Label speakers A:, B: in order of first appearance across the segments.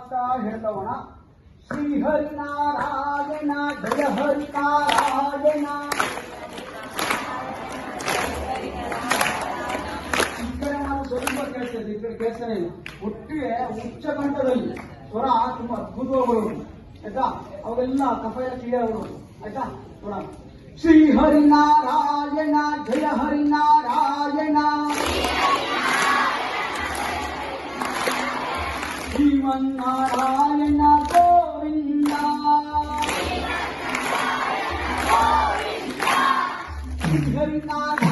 A: ಆಗ್ತಾ ಹೇಳ್ತವಣ ಶ್ರೀ ಹರಿನಾರಾಯಣ ಜಯ ಹರಿನಾರಾಯಣ ಈ ಕಡೆ ನಾವು ಸ್ವಲ್ಪ ಕೇಳ್ತೇವೆ ಈ ಕಡೆ ಕೇಳ್ತಾನೆ ಇಲ್ಲ ಒಟ್ಟಿಗೆ ಉಚ್ಚ ಕಂಠದಲ್ಲಿ ಸ್ವರ ತುಂಬಾ ಅದ್ಭುತವಾಗಿ ಬರುವುದು ಆಯ್ತಾ ಅವೆಲ್ಲ ಕಫ ಎಲ್ಲ ಕ್ಲಿಯರ್ ಬರುವುದು ಆಯ್ತಾ ನೋಡೋಣ ಶ್ರೀ ಹರಿನಾರಾಯಣ ಜಯ ಹರಿನಾರಾಯಣ ശ്രീമന്നാരായണ ഗോവിന്ദ. ഹരിനാരായണ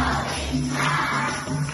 A: Stop! Stop!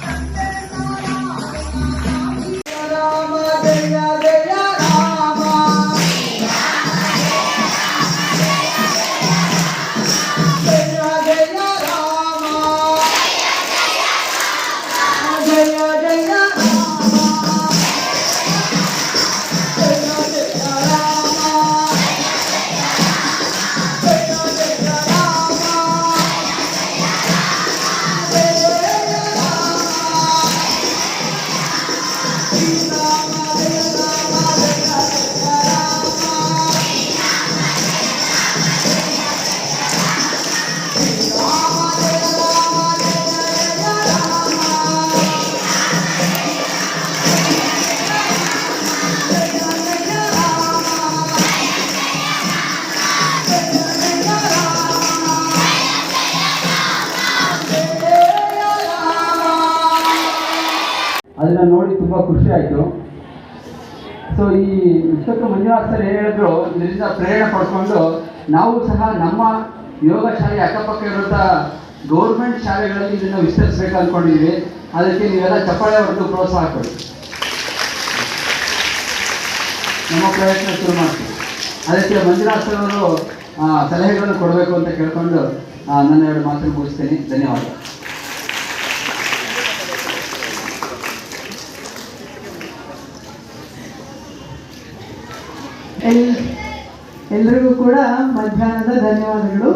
B: ಅದನ್ನ ನೋಡಿ ತುಂಬ ಖುಷಿ ಆಯ್ತು. ಸೊ ಈ ಮುಖ್ಯ ಮಂಜುನಾಥ್ ಸರ್ ಏನು ಹೇಳಿದ್ರು, ಇದರಿಂದ ಪ್ರೇರಣೆ ಪಡ್ಕೊಂಡು ನಾವು ಸಹ ನಮ್ಮ ಯೋಗ ಶಾಲೆ ಅಕ್ಕಪಕ್ಕ ಇರುವಂಥ ಗೌರ್ಮೆಂಟ್ ಶಾಲೆಗಳಲ್ಲಿ ಇದನ್ನು ವಿಸ್ತರಿಸಬೇಕು ಅಂದ್ಕೊಂಡಿದ್ವಿ ಅದಕ್ಕೆ ನೀವೆಲ್ಲ ಚಪ್ಪಾಳೆ ಹೊಡೆದು ಪ್ರೋತ್ಸಾಹ ಕೊಡಿ. ನಮ್ಮ ಪ್ರಯತ್ನ ಶುರು ಮಾಡ್ತೀವಿ. ಅದಕ್ಕೆ ಮಂಜುನಾಥ್ ಸರ್ ಅವರು ಸಲಹೆಗಳನ್ನು ಕೊಡಬೇಕು ಅಂತ ಕೇಳ್ಕೊಂಡು ನನ್ನ ಎರಡು ಮಾತನ್ನು ಮುಗಿಸ್ತೀನಿ. ಧನ್ಯವಾದ.
C: ಎಲ್, ಎಲ್ರಿಗೂ ಕೂಡ ಮಧ್ಯಾಹ್ನದ ಧನ್ಯವಾದಗಳು.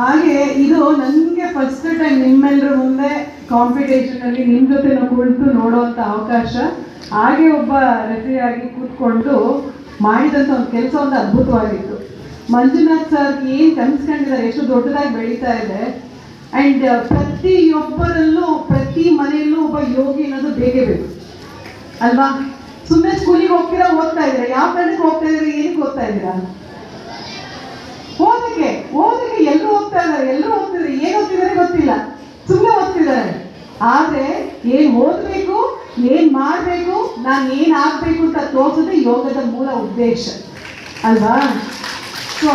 C: ಹಾಗೆ ಇದು ನನಗೆ ಫಸ್ಟ್ ಟೈಮ್ ನಿಮ್ಮೆಲ್ಲರ ಮುಂದೆ ಕಾಂಪಿಟೇಷನಲ್ಲಿ ನಿಮ್ಮ ಜೊತೆ ಕುಳಿತು ನೋಡುವಂಥ ಅವಕಾಶ. ಹಾಗೆ ಒಬ್ಬ ರೆಫರಿಯಾಗಿ ಕೂತ್ಕೊಂಡು ಮಾಡಿದಂಥ ಒಂದು ಕೆಲಸ ಒಂದು ಅದ್ಭುತವಾಗಿತ್ತು. ಮಂಜುನಾಥ್ ಸರ್ ಏನು ಕನ್ಸ್ಕೊಂಡಿದ್ದಾರೆ, ಎಷ್ಟು ದೊಡ್ಡದಾಗಿ ಬೆಳೀತಾ ಇದೆ. ಆ್ಯಂಡ್ ಪ್ರತಿಯೊಬ್ಬರಲ್ಲೂ, ಪ್ರತಿ ಮನೆಯಲ್ಲೂ ಒಬ್ಬ ಯೋಗಿ ಅನ್ನೋದು ಬೇಕೇ ಬೇಕು. ಅಲ್ವಾ? ಸುಮ್ಮನೆ ಸ್ಕೂಲಿಗೆ ಹೋಗ್ತೀರಾ, ಓದ್ತಾ ಇದ್ರೆ ಯಾವ ಕಾರಣಕ್ಕೆ ಹೋಗ್ತಾ ಇದ್ರೆ ಏನಕ್ಕೆ ಓದ್ತಾ ಇದ್ದೀರಾ? ಓದಕ್ಕೆ ಓದಕ್ಕೆ ಎಲ್ಲರೂ ಓದ್ತಾ ಇದ್ದಾರೆ, ಎಲ್ಲರೂ ಓದ್ತಿದ್ರೆ ಏನು ಓದ್ತಿದ್ದಾರೆ ಗೊತ್ತಿಲ್ಲ. ಸುಮ್ಮನೆ ಓದ್ತಿದ್ದಾರೆ. ಆದ್ರೆ ಏನ್ ಓದ್ಬೇಕು, ಏನ್ ಮಾಡ್ಬೇಕು, ನಾನು ಏನ್ ಆಗ್ಬೇಕು ಅಂತ ತೋರ್ಸೋದೇ ಯೋಗದ ಮೂಲ ಉದ್ದೇಶ. ಅಲ್ವಾ? ಸೊ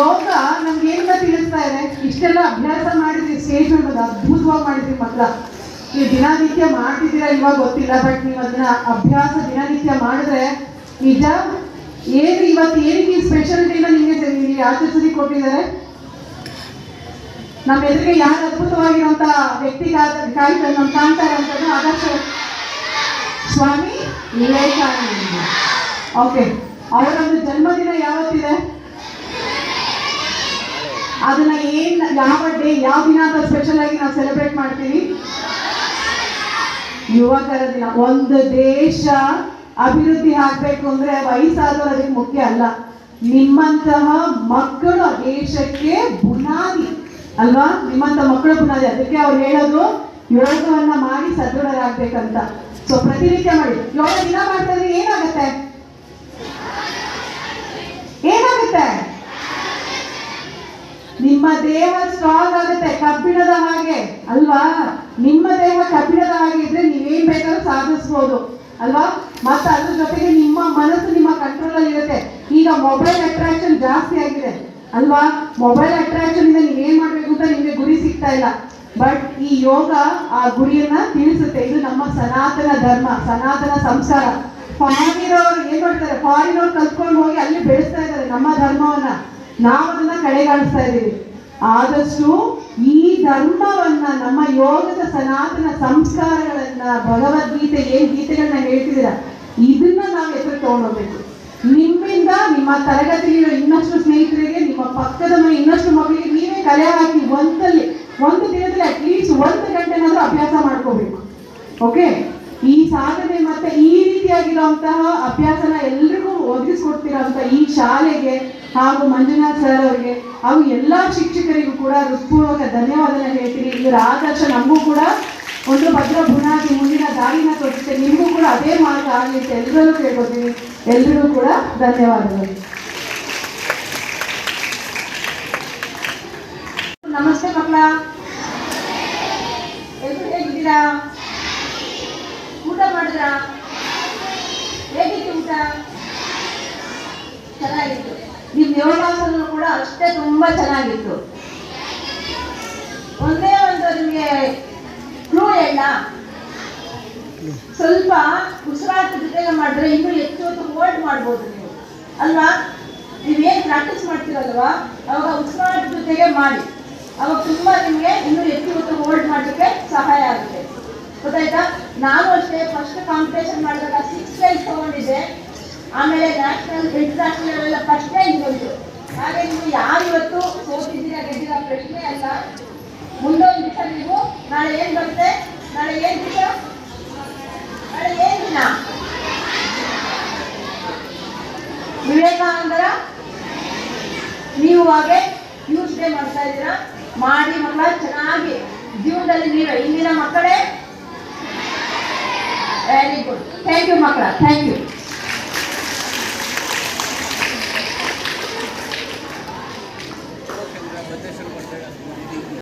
C: ಯೋಗ ನಮ್ಗೆ ಏನ್ ತಿಳಿಸ್ತಾ ಇದೆ? ಇಷ್ಟೆಲ್ಲ ಅಭ್ಯಾಸ ಮಾಡಿದ್ರಿ ಸ್ಟೇಜ್ ಮೇಲೆ ಅದ್ಭುತವಾಗಿ ಮಾಡಿದ್ರಿ ಮಕ್ಕಳ. ನೀವು ದಿನನಿತ್ಯ ಮಾಡ್ತಿದ್ದೀರಾ ಇವಾಗ ಗೊತ್ತಿಲ್ಲ ಬಟ್ ನೀವು ಅದನ್ನ ಅಭ್ಯಾಸ ದಿನನಿತ್ಯ ಮಾಡಿದ್ರೆ ನಿಜ? ಏನು ಇವತ್ತು ಏನಕ್ಕೆ ಸ್ಪೆಷಲ್ ಡೇನ ನಿಮಗೆ ಇಲ್ಲಿ ಆಚರಿಸಿ ಕೊಟ್ಟಿದ್ದಾರೆ? ನಮ್ಮ ಎದುರಿಗೆ ಯಾರು ಅದ್ಭುತವಾಗಿರುವಂತ ವ್ಯಕ್ತಿ ಕಾಯ್ತಾರೆ ನಮ್ಮ ಕಾಣ್ತಾರೆ ಅಂತ ಆದರ್ಶ ಸ್ವಾಮಿ ವಿವೇಕಾನಂದ ಓಕೆ ಅವರೊಂದು ಜನ್ಮದಿನ ಯಾವತ್ತಿದೆ? ಅದನ್ನ ಏನ್, ಯಾವ ಡೇ ಯಾವ ದಿನ ಅಂತ ಸ್ಪೆಷಲ್ ಆಗಿ ನಾವು ಸೆಲೆಬ್ರೇಟ್ ಮಾಡ್ತೀವಿ? ಯುವಕರ ದಿನ ಒಂದು ದೇಶ ಅಭಿವೃದ್ಧಿ ಆಗ್ಬೇಕು ಅಂದ್ರೆ ವಯಸ್ಸಾದವರು ಅದಕ್ಕೆ ಮುಖ್ಯ ಅಲ್ಲ. ನಿಮ್ಮಂತಹ ಮಕ್ಕಳು ದೇಶಕ್ಕೆ ಬುನಾದಿ ಅಲ್ವಾ? ನಿಮ್ಮಂತ ಮಕ್ಕಳು ಬುನಾದಿ. ಅದಕ್ಕೆ ಅವ್ರು ಹೇಳೋದು ಯೋಗವನ್ನ ಮಾಡಿ ಸದೃಢರಾಗ್ಬೇಕಂತ. ಸೊ ಪ್ರತಿನಿತ್ಯ ಮಾಡಿ. ಯೋಗ ದಿನ ಮಾಡ್ತಾ ನಿಮ್ಮ ದೇಹ ಸ್ಟ್ರಾಂಗ್ ಆಗುತ್ತೆ, ಕಬ್ಬಿಣದ ಹಾಗೆ. ಅಲ್ವಾ? ನಿಮ್ಮ ದೇಹ ಕಬ್ಬಿಣದ ಹಾಗೆ ಇದ್ರೆ ನೀವೇನ್ ಬೇಕಾದ್ರೂ ಸಾಧಿಸ್ಬೋದು. ಅಲ್ವಾ? ಮತ್ತೆ ಅದ್ರ ಜೊತೆಗೆ ನಿಮ್ಮ ಮನಸ್ಸು ನಿಮ್ಮ ಕಂಟ್ರೋಲ್ ಅಲ್ಲಿ ಇರುತ್ತೆ. ಈಗ ಮೊಬೈಲ್ ಅಟ್ರಾಕ್ಷನ್ ಜಾಸ್ತಿ ಆಗಿದೆ. ಅಲ್ವಾ? ಮೊಬೈಲ್ ಅಟ್ರಾಕ್ಷನ್ ಇಂದ ನೀವೇನ್ ಮಾಡ್ಬೇಕು ಅಂತ ನಿಮಗೆ ಗುರಿ ಸಿಗ್ತಾ ಇಲ್ಲ. ಬಟ್ ಈ ಯೋಗ ಆ ಗುರಿಯನ್ನ ತಿಳಿಸುತ್ತೆ. ಇದು ನಮ್ಮ ಸನಾತನ ಧರ್ಮ, ಸನಾತನ ಸಂಸ್ಕಾರ ಫಾರಿನವ್ರು ಏನ್ ಮಾಡ್ತಾರೆ? ಫಾರಿನ್ ಅವ್ರು ಕಲ್ತ್ಕೊಂಡು ಹೋಗಿ ಅಲ್ಲಿ ಬೆಳೆಸ್ತಾ ಇದ್ದಾರೆ ನಮ್ಮ ಧರ್ಮವನ್ನ. ನಾವು ಅದನ್ನ ಕಡೆಗಾಣಿಸ್ತಾ ಇದ್ದೀವಿ. ಆದಷ್ಟು ಈ ಧರ್ಮವನ್ನ ನಮ್ಮ ಯೋಗದ ಸನಾತನ ಸಂಸ್ಕಾರಗಳನ್ನ, ಭಗವದ್ಗೀತೆ ಏನ್ ಗೀತೆಗಳನ್ನ ಹೇಳ್ತಿದ್ದೀರ? ಇದನ್ನ ನಾವು ಎದುರು ತಗೊಂಡೋಗ್ಬೇಕು. ನಿಮ್ಮಿಂದ ನಿಮ್ಮ ತರಗತಿಯಲ್ಲಿರೋ ಇನ್ನಷ್ಟು ಸ್ನೇಹಿತರಿಗೆ, ನಿಮ್ಮ ಪಕ್ಕದ ಮನೆ ಇನ್ನಷ್ಟು ಮಕ್ಕಳಿಗೆ ನೀವೇ ಕಲೆ ಹಾಕಿ ಒಂದಲ್ಲಿ, ಒಂದು ದಿನದಲ್ಲಿ ಅಟ್ಲೀಸ್ಟ್ ಒಂದು ಗಂಟೆನಾದ್ರೂ ಅಭ್ಯಾಸ ಮಾಡ್ಕೋಬೇಕು. ಓಕೆ ಈ ಸಾಧನೆ ಮತ್ತೆ ಈ ರೀತಿಯಾಗಿರುವಂತಹ ಅಭ್ಯಾಸನ ಎಲ್ರಿಗೂ ಒದಗಿಸ್ಕೊಡ್ತಿರೋ ಈ ಶಾಲೆಗೆ ಹಾಗೂ ಮಂಜುನಾಥ್ ಸರ್ ಅವರಿಗೆ. ಹಾಗೂ ಎಲ್ಲ ಶಿಕ್ಷಕರಿಗೂ ಕೂಡ ಹೃತ್ಪೂರ್ವಕ ಧನ್ಯವಾದನ ಹೇಳ್ತೀನಿ. ಇದರ ಆದರ್ಶ ನಮಗೂ ಕೂಡ ಒಂದು ಭದ್ರ ಬುನಾದಿ ಮುಂದಿನ ದಾರಿನ ತೋರಿಸುತ್ತೆ. ನಿಮಗೂ ಕೂಡ ಅದೇ ಮಾರ್ಗ ಆಗಲಿ ಅಂತ ಎಲ್ಲರೂ ಕೇಳ್ಕೊತೀನಿ ಎಲ್ಲರಿಗೂ ಕೂಡ ಧನ್ಯವಾದಗಳು. ನಮಸ್ತೆ ಮಕ್ಕಳ. ಎಲ್ಲರೂ ಹೇಗಿದ್ದೀರಾ? ಊಟ ಮಾಡಿದ್ರಾ? ಹೇಗಿತ್ತು ಊಟ? ಚೆನ್ನಾಗಿತ್ತು. ನಿಮ್ ಯೋಗಾಸನ ಕೂಡ ಅಷ್ಟೇ ತುಂಬಾ ಚೆನ್ನಾಗಿತ್ತು. ಒಂದೇ ಒಂದು ನಿಮಗೆ ಕ್ಲೂ ಎಲ್ಲ ಸ್ವಲ್ಪ ಉಸಿರಾಟದ ಜೊತೆಗೆ ಮಾಡಿದ್ರೆ ಇನ್ನೂ ಹೆಚ್ಚು ಹೊತ್ತು ಹೋಲ್ಡ್ ಮಾಡ್ಬೋದು ನೀವು. ಅಲ್ವಾ? ನೀವೇನು ಪ್ರಾಕ್ಟೀಸ್ ಮಾಡ್ತೀರಲ್ವಾ? ಅವಾಗ ಉಸಿರಾಟದ ಜೊತೆಗೆ ಮಾಡಿ. ಅವಾಗ ತುಂಬಾ ನಿಮಗೆ ಇನ್ನೂ ಹೆಚ್ಚು ಹೊತ್ತು ಹೋಲ್ಡ್ ಮಾಡಲಿಕ್ಕೆ ಸಹಾಯ ಆಗುತ್ತೆ. ಗೊತ್ತಾಯ್ತಾ? ನಾನು ಅಷ್ಟೇ ಫಸ್ಟ್ ಕಾಂಪಿಟೇಷನ್ ಮಾಡಿದಾಗ ಸಿಕ್ಸ್ ಪ್ರೈಸ್ ತಗೊಂಡಿದ್ದೆ. ಆಮೇಲೆ ನ್ಯಾಷನಲ್ ಎಲ್ಲ ಫಸ್ಟ್ ಪ್ರೈಸ್ ಬಂತು ಹಾಗೆ ನೀವು ಯಾರು ಇವತ್ತು ಸೋತಿದ್ದೀರಾ ಗೆದ್ದಿರೋ ಪ್ರಶ್ನೆ ಅಲ್ಲ. ಮುಂದೊಂದು ದಿವಸ ನೀವು ನಾಳೆ ಏನ್ ಬರುತ್ತೆ? ನಾಳೆ ಏನ್ ದಿವಸ ನಾಳೆ ಏನ್ ದಿನ? ವಿವೇಕಾನಂದರ? ನೀವು ಹಾಗೆ ಟ್ಯೂಸ್ಡೇ ಮಾಡ್ತಾ ಇದ್ದೀರಾ? ಮಾಡಿ ಮಕ್ಕಳ, ಚೆನ್ನಾಗಿ ಜೀವನದಲ್ಲಿ ನೀವೇ. ಇಂದಿನ ಮಕ್ಕಳೇ? ವೆರಿ ಗುಡ್ ಥ್ಯಾಂಕ್ ಯು ಮಕ್ಕಳ ಥ್ಯಾಂಕ್ ಯು